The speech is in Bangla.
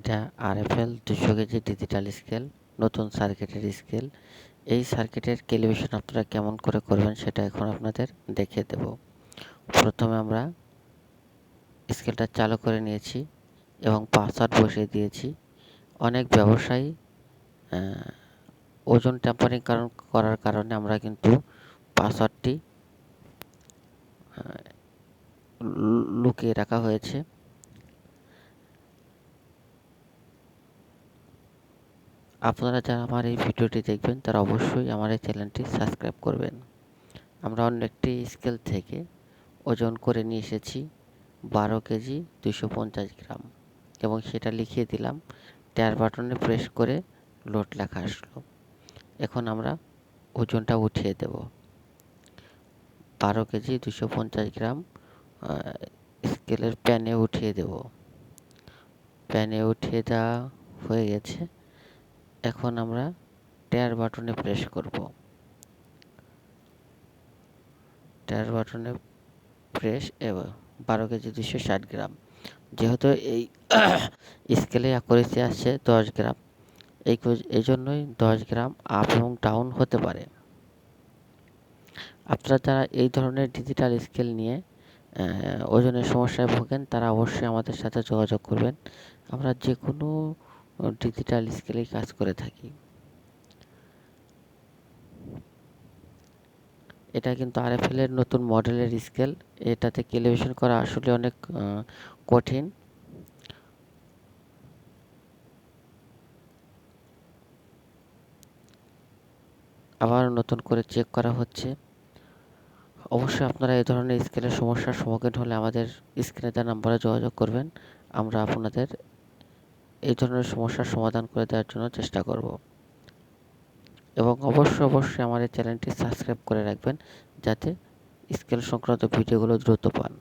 এটা আরএফএল দুশো কেজি ডিজিটাল স্কেল নতুন সার্কিটের স্কেল এই সার্কিটের ক্যালিব্রেশন আপনারা কেমন করে করবেন সেটা এখন আপনাদের দেখিয়ে দেব। প্রথমে আমরা স্কেলটা চালু করে নিয়েছি এবং পাসওয়ার্ড বসিয়ে দিয়েছি। অনেক ব্যবসায়ী ওজন ট্যাম্পারিং কারণ, করার কারণে আমরা কিন্তু পাসওয়ার্ডটি লুকিয়ে রাখা হয়েছে। আপনারা যারা আমার এই ভিডিওটি দেখবেন, তারা অবশ্যই আমার এই চ্যানেলটি সাবস্ক্রাইব করবেন। আমরা অন্য একটি স্কেল থেকে ওজন করে নিয়ে এসেছি বারো কেজি দুশো পঞ্চাশ গ্রাম এবং সেটা লিখিয়ে দিলাম। ট্যার বাটনে প্রেস করে লোড লেখা আসলো। এখন আমরা ওজনটা উঠিয়ে দেব। বারো কেজি দুশো পঞ্চাশ গ্রাম স্কেলের প্যানে উঠিয়ে দেব। প্যানে উঠিয়ে দেওয়া হয়ে গেছে। এখন আমরা টায়ার বাটনে প্রেস করব। টায়ার বাটনে প্রেস এবং বারো কেজি দুশো ষাট গ্রাম। যেহেতু এই স্কেলে অ্যাকুরেসি আসছে দশ গ্রাম, এই এই জন্যই দশ গ্রাম আপ এবং ডাউন হতে পারে। আপনারা যারা এই ধরনের ডিজিটাল স্কেল নিয়ে ওজনের সমস্যায় ভোগেন, তারা অবশ্যই আমাদের সাথে যোগাযোগ করবেন। আমরা যে কোনো ডিজিটাল স্কেলেই কাজ করে থাকি। এটা কিন্তু আরএফএল এর নতুন মডেলের স্কেল এটাতে ক্যালিব্রেশন করা আসলে অনেক কঠিন। আবার নতুন করে চেক করা হচ্ছে। অবশ্যই আপনারা এই ধরনের স্কেলের সমস্যার সম্মুখীন হলে আমাদের স্ক্রিনে দেওয়া নাম্বারে যোগাযোগ করবেন। আমরা আপনাদের এই ধরনের সমস্যার সমাধান করে দেওয়ার জন্য চেষ্টা করব। এবং অবশ্যই অবশ্যই আমাদের চ্যানেলটি সাবস্ক্রাইব করে রাখবেন যাতে স্কেল সংক্রান্ত ভিডিওগুলো দ্রুত পান।